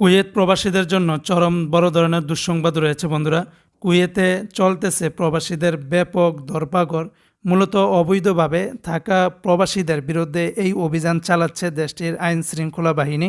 Kuwait প্রবাসীদের জন্য চরম বড় ধরনের দুঃসংবাদ রয়েছে, বন্ধুরা। কুয়েতে চলতেছে প্রবাসীদের ব্যাপক ধরপাকড়। মূলত অবৈধভাবে থাকা প্রবাসীদের বিরুদ্ধে এই অভিযান চালাচ্ছে দেশটির আইন শৃঙ্খলা বাহিনী।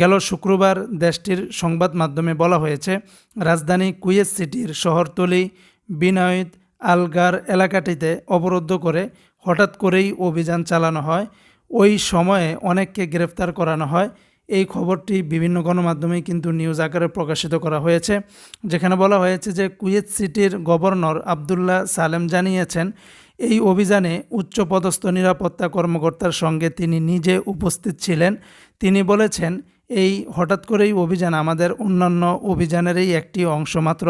গেল শুক্রবার দেশটির সংবাদ মাধ্যমে বলা হয়েছে, রাজধানী কুয়েত সিটির শহরতলি বিনয়ত আলগার এলাকাটিতে অবরুদ্ধ করে হঠাৎ করেই অভিযান চালানো হয়। ওই সময়ে অনেককে গ্রেফতার করানো হয়। এই খবরটি বিভিন্ন গণমাধ্যমেই কিন্তু নিউজ আকারে প্রকাশিত করা হয়েছে। যেখানে বলা হয়েছে যে কুয়েত সিটির গভর্নর আবদুল্লাহ সালেম জানিয়েছেন, এই অভিযানে উচ্চপদস্থ নিরাপত্তা কর্মকর্তার সঙ্গে তিনি নিজে উপস্থিত ছিলেন। তিনি বলেছেন, এই হঠাৎ করেই অভিযান আমাদের অন্যান্য অভিযানেরই একটি অংশ মাত্র।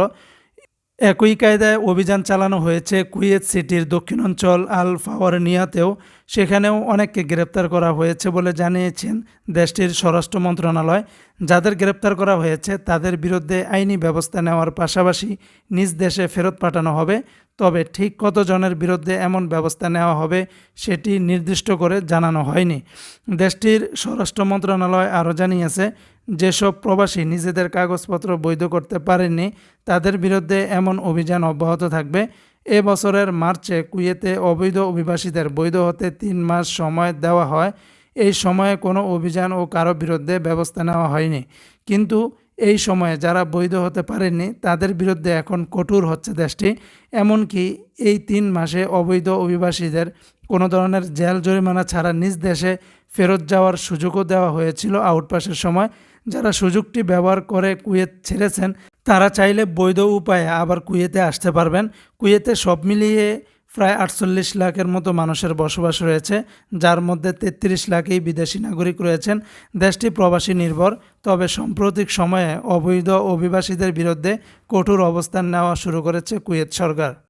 একই কায়দায় অভিযান চালানো হয়েছে কুয়েত সিটির দক্ষিণাঞ্চল আল ফাওয়ারনিয়াতেও। সেখানেও অনেককে গ্রেপ্তার করা হয়েছে বলে জানিয়েছেন দেশটির স্বরাষ্ট্র মন্ত্রণালয়। যাদের গ্রেপ্তার করা হয়েছে, তাদের বিরুদ্ধে আইনি ব্যবস্থা নেওয়ার পাশাপাশি নিজ দেশে ফেরত পাঠানো হবে। তবে ঠিক কতজনের বিরুদ্ধে এমন ব্যবস্থা নেওয়া হবে সেটি নির্দিষ্ট করে জানানো হয়নি। দেশটির স্বরাষ্ট্র মন্ত্রণালয় আরও জানিয়েছে, যেসব প্রবাসী নিজেদের কাগজপত্র বৈধ করতে পারেননি, তাদের বিরুদ্ধে এমন অভিযান অব্যাহত থাকবে। এ বছরের মার্চে কুয়েতে অবৈধ অভিবাসীদের বৈধ হতে তিন মাস সময় দেওয়া হয়। এই সময়ে কোনো অভিযান ও কারও বিরুদ্ধে ব্যবস্থা নেওয়া হয়নি। কিন্তু এই সময়ে যারা বৈধ হতে পারেননি, তাদের বিরুদ্ধে এখন কঠোর হচ্ছে দেশটি। এমনকি এই তিন মাসে অবৈধ অভিবাসীদের কোনো ধরনের জেল জরিমানা ছাড়া নিজ দেশে ফেরত যাওয়ার সুযোগও দেওয়া হয়েছিল আউটপাসের সময়। যারা সুযোগটি ব্যবহার করে কুয়েত ছেড়েছেন, তারা চাইলে বৈধ উপায়ে আবার কুয়েতে আসতে পারবেন। কুয়েতে সব মিলিয়ে প্রায় আটচল্লিশ লাখের মতো মানুষের বসবাস রয়েছে, যার মধ্যে তেত্রিশ লাখেই বিদেশি নাগরিক রয়েছেন। দেশটি প্রবাসী নির্ভর, তবে সাম্প্রতিক সময়ে অবৈধ অভিবাসীদের বিরুদ্ধে কঠোর অবস্থান নেওয়া শুরু করেছে কুয়েত সরকার।